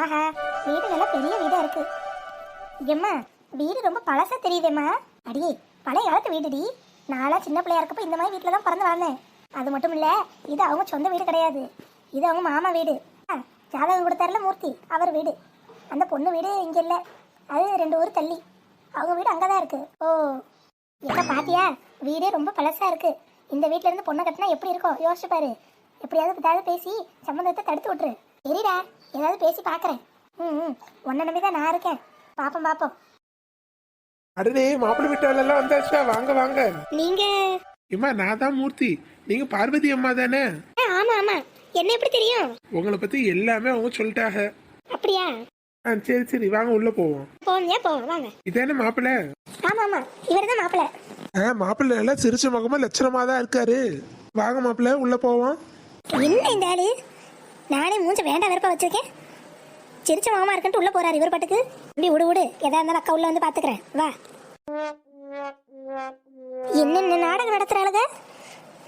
ஆஹா வீடு நல்லா பெரிய வீடா இருக்கு. எம்மா வீடு ரொம்ப பழசா தெரியுதேம்மா. அடியே பழைய காலத்து வீடுடி. நாளா சின்ன பிள்ளையா இருக்கப்ப இந்த மாதிரி வீட்டில் தான் பிறந்து வாழ்ந்தேன் அது மட்டும் இல்ல இது அவங்க சொந்த வீடு கிடையாது. இது அவங்க மாமா வீடு. ஆ, ஜாதகம் கொடுத்தாருல மூர்த்தி அவர் வீடு. அந்த பொண்ணு வீடு இங்க இல்ல. அது ரெண்டு ஊர் தள்ளி. அவங்க வீடு அங்கதான் இருக்கு. ஓ என்ன பாத்தியா வீடே ரொம்ப பழசா இருக்கு. இந்த வீட்ல இருந்து பொண்ணை கட்டினா எப்படி இருக்கும்? யோசிச்சு பாரு. எப்படியாவது ஏதாவது பேசி சம்மந்தத்தை தடுத்து விட்டுரு. சரிடா ஏதாவது பேசி பார்க்கறேன். ம் ம். உன்னை நம்பி தான் நான் இருக்கேன். பாப்போம் பாப்போம். அடடே மாப்பிள்ளை வீட்டால எல்லாம் வந்தாச்சா? வாங்க வாங்க. நீங்க? இம்மா நான் தான் மூர்த்தி. நீங்க பார்வதி அம்மா தானே? ஆ, ஆமா ஆமா. என்ன எப்படி தெரியும்? உங்களை பத்தி எல்லாமே அவங்க சொல்லிட்டாங்க அப்படியா? ஆ சரி சரி. வாங்க உள்ள போவோம். போங்க போங்க வாங்க. இதானே மாப்பிள்ளை? ஆமா ஆமா. இவர் தான் மாப்பிள்ள. ஆ மாப்பிள்ளை எல்லாம் சிரிச்ச முகமா லட்சணமா தான் இருக்காரு. வாங்க மாப்பிள்ளை உள்ள போவோம். என்ன இந்த ஆளு? நானே மூஞ்ச வேண்டாம் வெறுப்பா வச்சிருக்கேன். சிரிச்ச மாமா இருக்குன்ட்டு உள்ள போறாரு இவர் பாட்டுக்கு. இப்படி விடு விடு எதா இருந்தாலும் அக்கா உள்ள வந்து பாத்துக்கிறேன். வா. என்னென்ன நாடகம் நடத்துறாளுங்க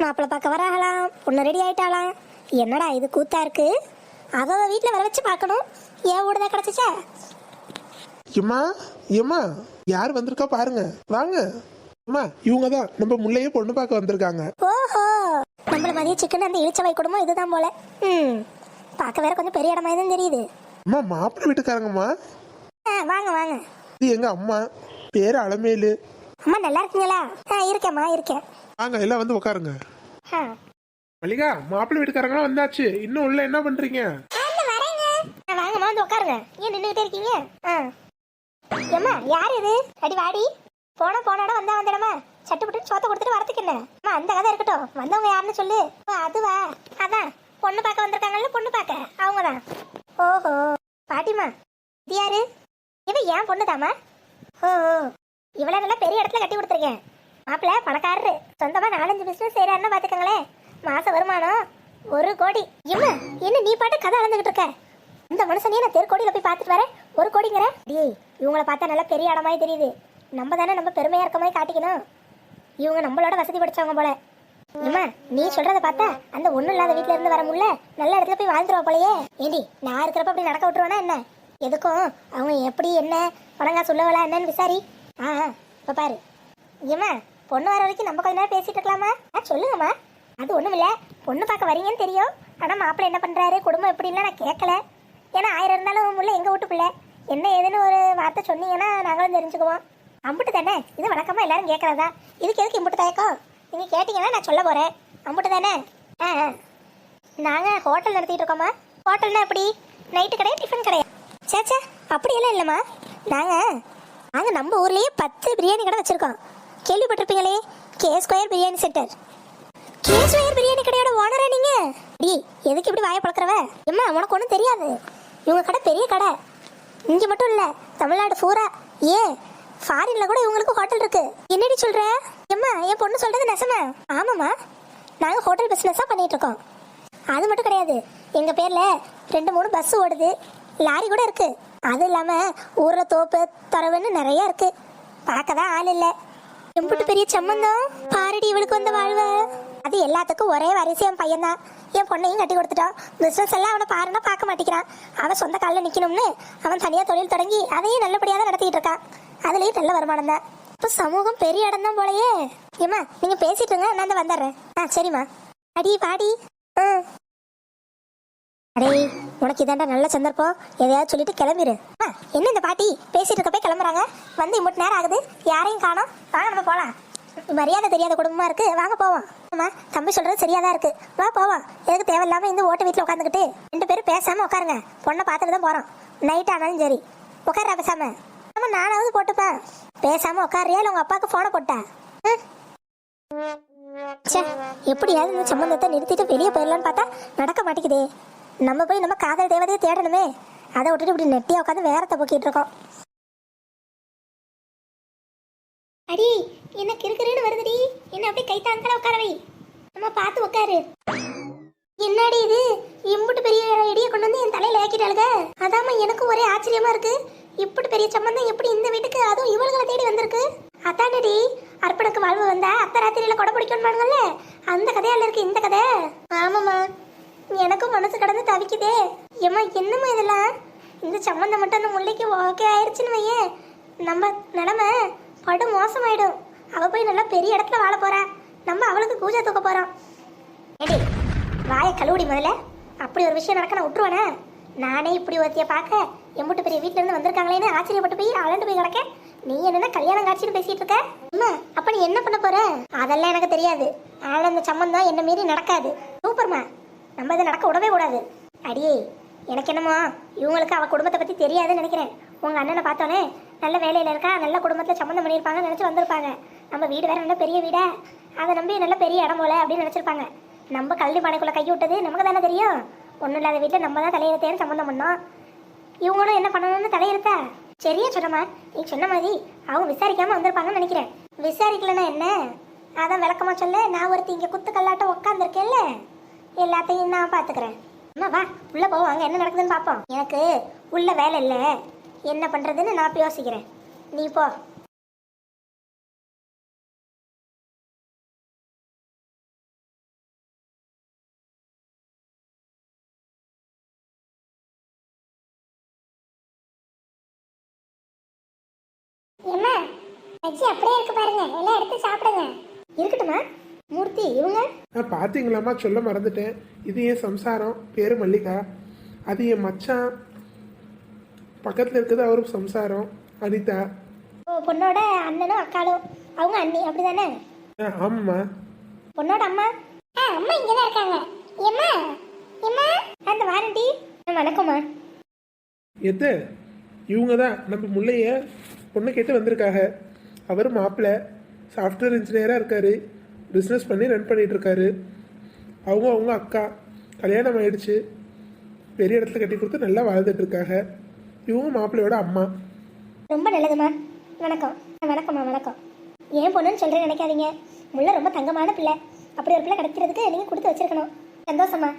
மாப்பிள்ளை பார்க்க வராகலாம். பொண்ணு ரெடி ஆயிட்டாலாம் என்னடா இது கூத்தா இருக்கு? அவ அவ வீட்டுல வர வச்சு பார்க்கணும் ஏன் வீடுதான் கிடைச்சிச்சா? எம்மா எம்மா யார் வந்திருக்கா பாருங்க. வாங்க. அம்மா இவங்க தான் நம்ம முல்லையே பொண்ணு பார்க்க வந்திருக்காங்க. ஓஹோ. நம்மள மதிய சிக்கன் அந்த இழிச்சவை குடும்பம் இதுதான் போல. ம். பார்க்க வேற கொஞ்சம் பெரிய இடமா தான் தெரியுது. அம்மா மாப்பிள்ளை வீட்டுக்காரங்கம்மா. ஆ வாங்க வாங்க. இது எங்க அம்மா? பேரு அலமேலு. அம்மா நல்லா இருக்கீங்களா? ஆ இருக்கேம்மா இருக்கேன். வாங்க எல்லாம் வந்து உட்காருங்க ஆ. மல்லிகா மாப்பிள்ளை வீட்டுக்காரங்களாம் வந்தாச்சு. இன்னும் உள்ள என்ன பண்றீங்க? வரேங்க. ஆ, வாங்கம்மா வந்து உட்காருங்க ஏன் நின்றுகிட்டே இருக்கீங்க? ஆ. ஏம்மா யார் இது? அடி வாடி. போன போன இடம் வந்தா வந்த இடமா சட்டு புட்டு சோத்த கொடுத்துட்டு வரதுக்கு என்ன? அம்மா அந்த கதை இருக்கட்டும். வந்தவங்க யாருன்னு சொல்லு. ஓ அதுவா? அதான். பொண்ணு பார்க்க வந்திருக்காங்கல்ல பொண்ணு பார்க்க. அவங்க தான் ஓஹோ பாட்டிமா இது யாரு? இவ ஏன் பொண்ணு தாமா ஓ இவ்வளவு நல்லா பெரிய இடத்துல கட்டி கொடுத்துருக்கேன். மாப்பிள்ள பணக்காரரு. சொந்தமா நாலஞ்சு பிசினஸ் செய்யறாருன்னு பாத்துக்கங்களேன் மாச வருமானம் ஒரு கோடி. இவ என்ன நீ பாட்டு கதை அளந்துகிட்டு இருக்க? இந்த மனுஷனையே நான் தெருக்கோடியில போய் பார்த்துட்டு வரேன். ஒரு கோடிங்கிற? டேய் இவங்கள பார்த்தா நல்லா பெரிய இடமாய் தெரியுது. நம்ம தானே நம்ம பெருமையா இருக்க மாதிரி காட்டிக்கணும். இவங்க நம்மளோட வசதி படிச்சவங்க போல. இம்மா நீ சொல்றத பார்த்தா அந்த ஒண்ணும் இல்லாத வீட்ல இருந்து வர முடியல. நல்ல இடத்துல போய் வாழ்ந்துருவா போலயே. ஏண்டி நான் இருக்கிறப்ப அப்படி நடக்க விட்டுருவானா என்ன? எதுக்கும்? அவங்க எப்படி என்ன? பணங்கா சொல்லவலா என்னன்னு விசாரி. ஆ இப்போ இப்ப பாரு. ஏம்மா பொண்ணு வர வரைக்கும் நம்ம கொஞ்ச நேரம் பேசிட்டு இருக்கலாமா? ஆ சொல்லுங்கம்மா. அது ஒண்ணும் இல்ல. பொண்ணு பார்க்க வரீங்கன்னு தெரியும். ஆனா மாப்பிள்ளை என்ன பண்றாரு? குடும்பம் எப்படின்னா நான் கேட்கல ஏன்னா ஆயிரம் இருந்தாலும் முள்ள எங்க வீட்டு பிள்ளை? என்ன ஏதுன்னு ஒரு வார்த்தை சொன்னீங்கன்னா நாங்களும் தெரிஞ்சுக்குவோம். அம்புட்டு தானே? இது வழக்கமா எல்லாரும் கேட்கறதா இதுக்கு எதுக்கு இம்புட்டு தயக்கம்? நீங்கள் கேட்டிங்கன்னா நான் சொல்ல போகிறேன் அம்புட்டு தானே ஆ. ஆ. ஹோட்டல் நடத்திட்டு இருக்கோம்மா. ஹோட்டல்னா எப்படி? நைட்டு கடையா டிஃபன் கடையா? சே அப்படியெல்லாம் இல்லைம்மா. நாங்கள் நாங்கள் நம்ம ஊர்லேயே பத்து பிரியாணி கடை வச்சுருக்கோம். கேள்விப்பட்டிருப்பீங்களே? K square biryani centre. K square biryani கடையோட ஓனரா நீங்கள் டி எதுக்கு இப்படி வாயை பழக்கிறவ? எம்மா உனக்கு ஒன்றும் தெரியாது. இவங்க கடை பெரிய கடை. இங்கே மட்டும் இல்லை தமிழ்நாடு பூரா. ஏன்? ஃபாரினில் கூட இவங்களுக்கு ஹோட்டல் இருக்குது என்னடி சொல்கிற அம்மா என் பொண்ணு சொல்றது நெசமா ஆமாம்மா நாங்கள் ஹோட்டல் பிசினஸா பண்ணிட்டு இருக்கோம். அது மட்டும் கிடையாது எங்க பேர்ல ரெண்டு மூணு பஸ் ஓடுது. லாரி கூட இருக்கு. அது இல்லாம ஊற தோப்பு தரவுன்னு நிறைய இருக்கு. பார்க்க தான் ஆள் இல்லை. எம்புட்டு பெரிய சம்மந்தம்? பாரடி இவளுக்கு வந்த வாழ்வு. அது எல்லாத்துக்கும் ஒரே வரிசை என் பையன்தான். என் பொண்ணையும் கட்டி கொடுத்துட்டான். பிஸ்னஸ் எல்லாம் அவனை பாருன்னா பார்க்க மாட்டேங்கிறான். அவன் சொந்த காலில் நிக்கணும்னு அவன் தனியா தொழில் தொடங்கி அதையும் நல்லபடியா தான் நடத்திட்டு இருக்கான். அதுலயும் நல்ல வருமானம் தான் இப்போ சமூகம் பெரிய இடம் தான் போலயே. ஏம்மா நீங்க பேசிட்டு இருங்க நான் வந்துடுறேன் ஆ சரிம்மா. அடி பாடி அடே உனக்கு இதாண்டா நல்ல சந்தர்ப்பம். எதையாவது சொல்லிட்டு கிளம்பிடு ஆ, என்ன இந்த பாட்டி? பேசிட்டு இருக்க போய் கிளம்புறாங்க. வந்து இம்பட்டு நேரம் ஆகுது. யாரையும் காணோம். வாங்க நம்ம போலாம். மரியாதை தெரியாத குடும்பமா இருக்கு. வாங்க போவோம். ஆமா தம்பி சொல்றது சரியாதான் இருக்கு. வா போவோம். எதுக்கு தேவையில்லாம இந்த ஓட்ட வீட்டுல உட்காந்துக்கிட்டு ரெண்டு பேரும் பேசாம உட்காருங்க பொண்ணை பார்த்துட்டு தான் போறோம். நைட் ஆனாலும் சரி. உட்கார்ற பேசாம? ஆமா நானாவது போட்டுப்பேன் பேசாம உட்காரியா இல்ல உங்க அப்பாவுக்கு போனை போட்டேன் எப்படியாவது இந்த சம்பந்தத்தை நிறுத்திட்டு வெளியே போயிடலான்னு பார்த்தா நடக்க மாட்டேங்குதே. நம்ம போய் நம்ம காதல் தேவதையை தேடணுமே. அதை விட்டுட்டு இப்படி நெட்டியா உட்காந்து வேறத்தை போக்கிட்டு இருக்கோம். அடி என்ன கிறுக்கிறுன்னு வருதுடி. என்ன அப்படியே கை தாங்கல உட்காரவை நம்ம பார்த்து உட்காரு. என்னடி இது? இம்புட்டு பெரிய இடிய கொண்டு வந்து என் தலையில ஏக்கிட்டாளுக. அதாம எனக்கும் ஒரே ஆச்சரியமா இருக்கு. இப்படி பெரிய சம்பந்தம் எப்படி இந்த வீட்டுக்கு அதுவும் இவளுகளை தேடி வந்திருக்கு? அதானடி அர்ப்பணக்கு வாழ்வு வந்தா அத்தை ராத்திரியில கொடை பிடிக்கணுமாங்கல்ல அந்த கதையால இருக்கு இந்த கதை. ஆமாம்மா. எனக்கும் மனசு கடந்து தவிக்குதே. ஏம்மா என்னம்மா இதெல்லாம்? இந்த சம்மந்தம் மட்டும் அந்த முல்லைக்கு ஓகே ஆயிடுச்சுன்னு வையேன். நம்ம நிலமை படு மோசமாயிடும். அவ போய் நல்லா பெரிய இடத்துல வாழ போறா. நம்ம அவளுக்கு கூஜா தூக்க போறோம். ஏடி வாய கழுவுடி முதல்ல. அப்படி ஒரு விஷயம் நடக்க நான் விட்டுருவானே. நானே இப்படி ஒருத்திய பார்க்க எம்பிட்டு பெரிய வீட்டுல இருந்து வந்திருக்காங்களேன்னு ஆச்சரியப்பட்டு போய் அலண்டு போய் கிடக்க நீ என்னன்னா கல்யாணம் காட்சின்னு பேசிட்டு இருக்க? அம்மா அப்ப நீ என்ன பண்ண போற? அதெல்லாம் எனக்கு தெரியாது. ஆனா அந்த சம்மந்தம் என்ன மீறி நடக்காது. சூப்பர்மா. நம்ம இதை நடக்க விடவே கூடாது. அடியே எனக்கு என்னமோ இவங்களுக்கு அவ குடும்பத்தை பத்தி தெரியாதுன்னு நினைக்கிறேன். உங்க அண்ணனை பார்த்தோன்னே நல்ல வேலையில இருக்கா? நல்ல குடும்பத்துல சம்மந்தம் பண்ணியிருப்பாங்கன்னு நினைச்சு வந்திருப்பாங்க. நம்ம வீடு வேற நல்ல பெரிய வீடா? அதை நம்பி நல்ல பெரிய இடம் போல அப்படின்னு நினைச்சிருப்பாங்க. நம்ம கல்வி பானைக்குள்ள கை விட்டது நமக்கு தானே தெரியும்? ஒன்றும் இல்லாத வீட்டில் நம்ம தான் தலையெழுத்தேன்னு சம்மந்தம் பண்ணோம் இவங்களும் என்ன பண்ணணும்னு தலையெழுத்தா? சரியா சொன்னம்மா நீ சொன்ன மாதிரி அவங்க விசாரிக்காம வந்திருப்பாங்கன்னு நினைக்கிறேன். விசாரிக்கலன்னா என்ன? அதான் விளக்கமா சொல்ல நான் ஒருத்தி இங்கே குத்து கல்லாட்டம் உட்காந்துருக்கேன்ல எல்லாத்தையும் நான் பார்த்துக்கிறேன் அம்மா வா உள்ள போவோம் என்ன நடக்குதுன்னு பார்ப்போம் எனக்கு உள்ள வேலை இல்லை. என்ன பண்ணுறதுன்னு நான் யோசிக்கிறேன். நீ போ. ஏம்மா பஜ்ஜி அப்படியே இருக்கு பாருங்க. எல்லாம் எடுத்து சாப்பிடுங்க. இருக்கட்டுமா மூர்த்தி இவங்க? நான் பார்த்தீங்களாம்மா சொல்ல மறந்துட்டேன். இது என் சம்சாரம். பேரு மல்லிகா. அது என் மச்சான். பக்கத்தில் இருக்கிறது அவரும் சம்சாரம். அனிதா. ஓ பொண்ணோட அண்ணனும் அக்காலும் அவங்க அண்ணி அப்படிதானே? ஆ ஆமாம்மா. பொண்ணோட அம்மா? ஆ அம்மா இங்க தான் இருக்காங்க. ஏம்மா? ஏம்மா? அந்த வாரண்டி வணக்கம்மா. எது இவங்க தான் நம்ம முல்லைய பொண்ணு கேட்டு வந்திருக்காங்க. அவர் மாப்பிள்ளை சாஃப்ட்வேர் இன்ஜினியராக இருக்காரு. பிஸ்னஸ் பண்ணி ரன் பண்ணிட்டு இருக்காரு அவங்க அவங்க அக்கா கல்யாணம் ஆயிடுச்சு. பெரிய இடத்துல கட்டி கொடுத்து நல்லா வாழ்ந்துட்டு இருக்காங்க இவங்க மாப்பிள்ளையோட அம்மா. ரொம்ப நல்லதும்மா வணக்கம். வணக்கம்மா வணக்கம். ஏன் பொண்ணுன்னு சொல்றேன்னு நினைக்காதீங்க. முள்ள ரொம்ப தங்கமான பிள்ளை. அப்படி ஒரு பிள்ளை கிடைக்கிறதுக்கு நீங்க கொடுத்து வச்சிருக்கணும். சந்தோஷமா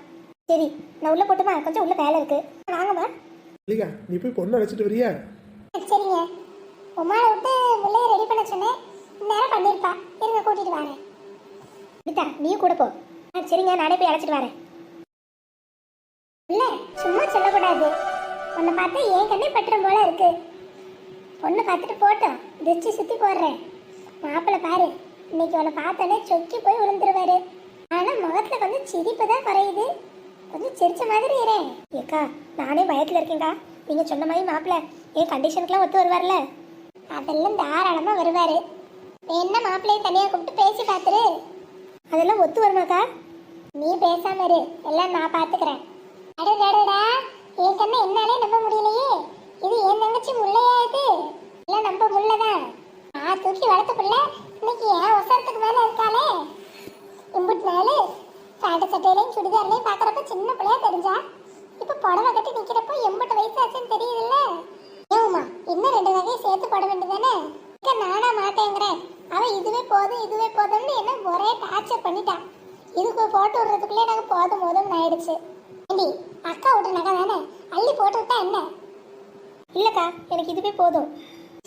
சரி நான் உள்ள போட்டுமா? கொஞ்சம் உள்ள வேலை இருக்கு. வாங்கம்மா இல்லையா நீ போய் பொண்ணு அழைச்சிட்டு வரியா? சரிங்க. உமாவை விட்டு முள்ளைய ரெடி பண்ண சொன்னேன். நேரம் பண்ணியிருப்பா இருங்க கூட்டிட்டு வரேன். விதா நீயும் கூட போ. ஆ சரிங்க நானே போய் அழைச்சிட்டு வரேன். இல்ல சும்மா சொல்லக்கூடாது. உன்னை பார்த்தா என் கண்ணே பட்டுரும் போல இருக்கு. பொண்ணு பார்த்துட்டு போட்டோம். திருச்சி சுத்தி போடுறேன். மாப்பிள்ளை பாரு இன்னைக்கு அவனை பார்த்தோன்னே சொக்கி போய் விழுந்துருவாரு. ஆனா முகத்துல கொஞ்சம் சிரிப்பு தான் குறையுது. கொஞ்சம் சிரிச்ச மாதிரி இரேன் ஏக்கா நானே பயத்துல இருக்கேன்க்கா. நீங்க சொன்ன மாதிரி மாப்பிள்ள என் கண்டிஷனுக்குலாம் ஒத்து வருவார்ல. அதெல்லாம் தாராளமாக வருவார். என்ன மாப்பிள்ளையை தனியாக கூப்பிட்டு பேசி பார்த்துரு அதெல்லாம் ஒத்து வருமாக்கா? நீ பேசாம இரு. எல்லாம் நான் பாத்துக்கிறேன். அடடடடா என் கண்ணை என்னாலே நம்ப முடியலையே. இது என் தங்கச்சி முள்ளையா இது? எல்லாம் நம்ப முள்ளதான் நான் தூக்கி வளர்த்த பிள்ளை இன்னைக்கு ஏன் ஒசரத்துக்கு மேலே இருக்காளே. இம்புட்டு நாள் சாட்ட சட்டையிலையும் சுடிதார்லையும் பார்க்குறப்ப சின்ன பிள்ளையா தெரிஞ்சா. இப்போ புடவை கட்டி நிற்கிறப்போ எம்பட்டு வயசு ஆச்சுன்னு தெரியுதுல்ல. ஆமா இன்னும் ரெண்டு வகையை சேர்த்து போட வேண்டியதானே அக்கா, நானா மாட்டேங்கிறேன் அவ இதுவே போதும் இதுவே போதும்னு என்ன ஒரே டார்ச்சர் பண்ணிட்டான் இதுக்கு போட்டு விடுறதுக்குள்ளே நாங்கள் போதும் போதும்னு ஆயிடுச்சு. ஏண்டி அக்கா விட்டு நகை தானே? அள்ளி போட்டு விட்டா என்ன? இல்லைக்கா எனக்கு இதுவே போதும்.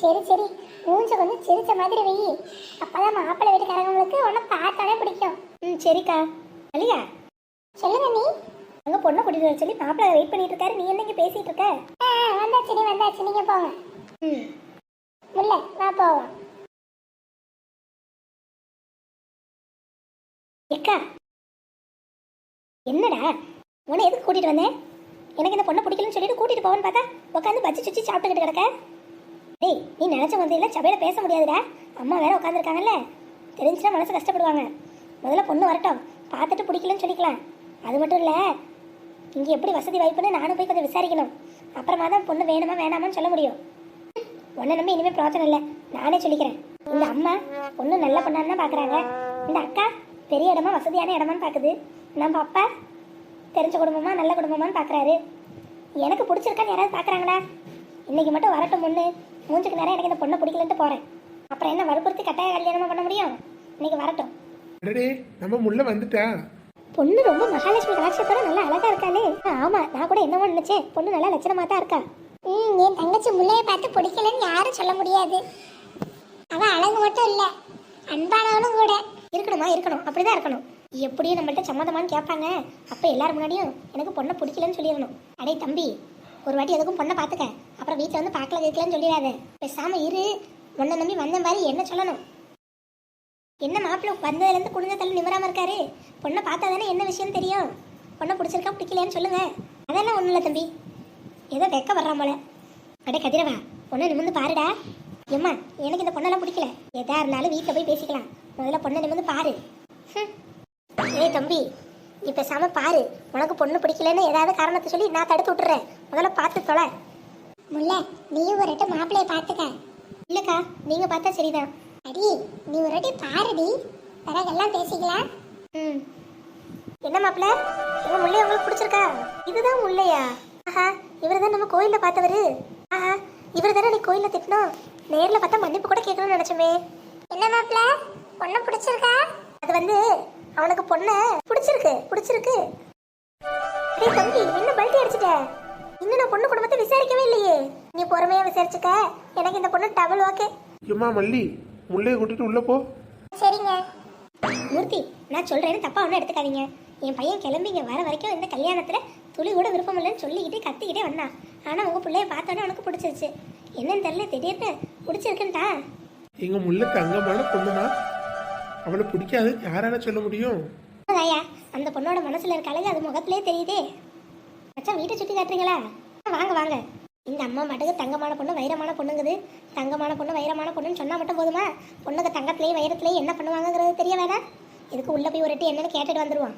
சரி சரி மூஞ்ச கொஞ்சம் சிரிச்ச மாதிரி வெயி அப்பதான் மாப்பிள்ளை வீட்டுக்காரங்களுக்கு உன்னை பார்த்தாலே பிடிக்கும். ம் சரிக்கா. அழியா சொல்லுங்க நீ. அங்க பொண்ணை கூட்டிட்டு வர சொல்லி மாப்பிள்ளை வெயிட் பண்ணிட்டு இருக்காரு. நீ என்ன இங்கே பேசிட்டு இருக்க? ஆ வந்தாச்சு நீ வந்தாச்சு. நீங்க போங்க. ம். இல்லை நான் போவோம் எக்கா என்னடா? உன்னை எதுக்கு கூட்டிட்டு வந்தேன் எனக்கு இந்த பொண்ணை பிடிக்கலன்னு சொல்லிட்டு கூட்டிட்டு போவேன்னு பார்த்தா உட்காந்து பச்சி சுச்சி சாப்பிட்டுக்கிட்டு கிடக்க. டேய் நீ நினச்ச வந்தையில சபையில் பேச முடியாதுடா. அம்மா வேற உட்காந்துருக்காங்கல்ல தெரிஞ்சுன்னா மனசு கஷ்டப்படுவாங்க. முதல்ல பொண்ணு வரட்டும். பார்த்துட்டு பிடிக்கலன்னு சொல்லிக்கலாம். அது மட்டும் இல்லை இங்கே எப்படி வசதி வாய்ப்புன்னு நானும் போய் கொஞ்சம் விசாரிக்கணும். அப்புறமா தான் பொண்ணு வேணுமா வேணாமான்னு சொல்ல முடியும். உன்னை நம்பி இனிமேல் பிரோச்சனை இல்லை. நானே சொல்லிக்கிறேன். இந்த அம்மா பொண்ணு நல்ல பொண்ணான்னு தான் பார்க்குறாங்க இந்த அக்கா பெரிய இடமா வசதியான இடமான்னு பார்க்குது நம்ம அப்பா தெரிஞ்ச குடும்பமா நல்ல குடும்பமான்னு பார்க்குறாரு எனக்கு பிடிச்சிருக்கான்னு யாராவது பார்க்குறாங்களா இன்னைக்கு மட்டும் வரட்டும் பொண்ணு. மூஞ்சுக்கு நேரம் எனக்கு இந்த பொண்ணை பிடிக்கலன்ட்டு போகிறேன் அப்புறம் என்ன வற்புறுத்தி கட்டாய கல்யாணமா பண்ண முடியும்? இன்னைக்கு வரட்டும். நம்ம முள்ள வந்துட்டேன் பொண்ணு ரொம்ப மகாலட்சுமி கலாட்சத்தோட நல்லா அழகா இருக்காளே. ஆமா நான் கூட என்னமோ நினைச்சேன். பொண்ணு நல்லா லட்சணமா தான் இருக்கா. ம் என் தங்கச்சி முல்லையை பார்த்து பிடிக்கலன்னு யாரும் சொல்ல முடியாது. அவ அழகு மட்டும் இல்ல அன்பானவனும் கூட. இருக்கணுமா இருக்கணும். அப்படிதான் இருக்கணும். எப்படியும் நம்மள்ட்ட சம்மதமான்னு கேட்பாங்க. அப்ப எல்லாரும் முன்னாடியும் எனக்கு பொண்ணை பிடிக்கலன்னு சொல்லிடணும். அடே தம்பி ஒரு வாட்டி எதுக்கும் பொண்ணை பார்த்துக்க. அப்புறம் வீட்டில் வந்து பார்க்கல கேட்கலன்னு சொல்லிடாத. பேசாம இரு. உன்னை நம்பி வந்த மாதிரி என்ன சொல்லணும்? என்ன மாப்பிள்ளை வந்ததுலேருந்து குடுங்க தள்ளி நிமிராம இருக்காரு? பொண்ணை பார்த்தா தானே என்ன விஷயம் தெரியும்? பொண்ணை பிடிச்சிருக்கா பிடிக்கலையான்னு சொல்லுங்க. அதெல்லாம் ஒன்றும் இல்லை தம்பி. ஏதோ வெக்க வர்றான் போல. அடே கதிரவா பொண்ணை நிமிர்ந்து பாருடா. ஏம்மா எனக்கு இந்த பொண்ணெல்லாம் பிடிக்கல. எதா இருந்தாலும் வீட்டில் போய் பேசிக்கலாம். முதல்ல பொண்ணை நிமிர்ந்து பாரு. ஏய் தம்பி நீ பேசாம பாரு. உனக்கு பொண்ணு பிடிக்கலன்னு ஏதாவது காரணத்தை சொல்லி நான் தடுத்து விட்டுறேன். முதல்ல பார்த்து தொலை. முல்லை நீயும் ஒரு மாப்பிள்ளைய பார்த்துக்க. இல்லக்கா நீங்க பார்த்தா சரிதான். அடி நீ ஒரு வாட்டி பாருடி. பிறகு எல்லாம் பேசிக்கலாம் ம். என்ன மாப்பிள்ள இவன் முல்லை உங்களுக்கு பிடிச்சிருக்கா? இதுதான் முல்லையா? ஆஹா இவர் தான் நம்ம கோயிலில் பார்த்தவரு. ஆஹா இவர் தானே நீ கோயிலில் திட்டணும் நேரில் பார்த்தா மன்னிப்பு கூட கேட்கணும்னு நினைச்சோமே. என்ன மாப்பிள்ள பொண்ணை பிடிச்சிருக்கா? அது வந்து அவனுக்கு பொண்ணை பிடிச்சிருக்கு பிடிச்சிருக்கு. டேய் தம்பி என்ன பல்ட்டி அடிச்சிட்ட? இன்னும் நான் பொண்ணு குடும்பத்தை விசாரிக்கவே இல்லையே. நீ பொறுமையா விசாரிச்சுக்க. எனக்கு இந்த பொண்ணு டபுள் ஓகே ஏம்மா மல்லி முல்லையை கூட்டிட்டு உள்ள போ. சரிங்க. மூர்த்தி நான் சொல்றேன்னு தப்பா ஒன்றும் எடுத்துக்காதீங்க. என் பையன் கிளம்பிங்க வர வரைக்கும் இந்த கல்யாணத்துல துளி கூட விருப்பம் இல்லைன்னு சொல்லிக்கிட்டே கத்திக்கிட்டே வந்தான் ஆனா உங்க பிள்ளைய பார்த்தோன்னே அவனுக்கு பிடிச்சிருச்சு. என்னன்னு தெரியல திடீர்னு பிடிச்சிருக்குன்ட்டா? எங்க முல்லை தங்கமான பொண்ணுமா அவளை பிடிக்காது யாரால சொல்ல முடியும்? ஐயா அந்த பொண்ணோட மனசுல இருக்க அழகு அது முகத்திலே தெரியுதே. மச்சான் வீட்டை சுத்தி காட்டுறீங்களா? வாங்க வாங்க. இந்த அம்மா மட்டுக்கு தங்கமான பொண்ணு வைரமான பொண்ணுங்குது. தங்கமான பொண்ணு வைரமான பொண்ணுன்னு சொன்னால் மட்டும் போதுமா? பொண்ணுக்கு தங்கத்திலேயே வைரத்திலேயே என்ன பண்ணுவாங்கங்கிறது தெரிய வேணாம் இதுக்கு உள்ளே போய் ஒரு என்னன்னு கேட்டுட்டு வந்துடுவான்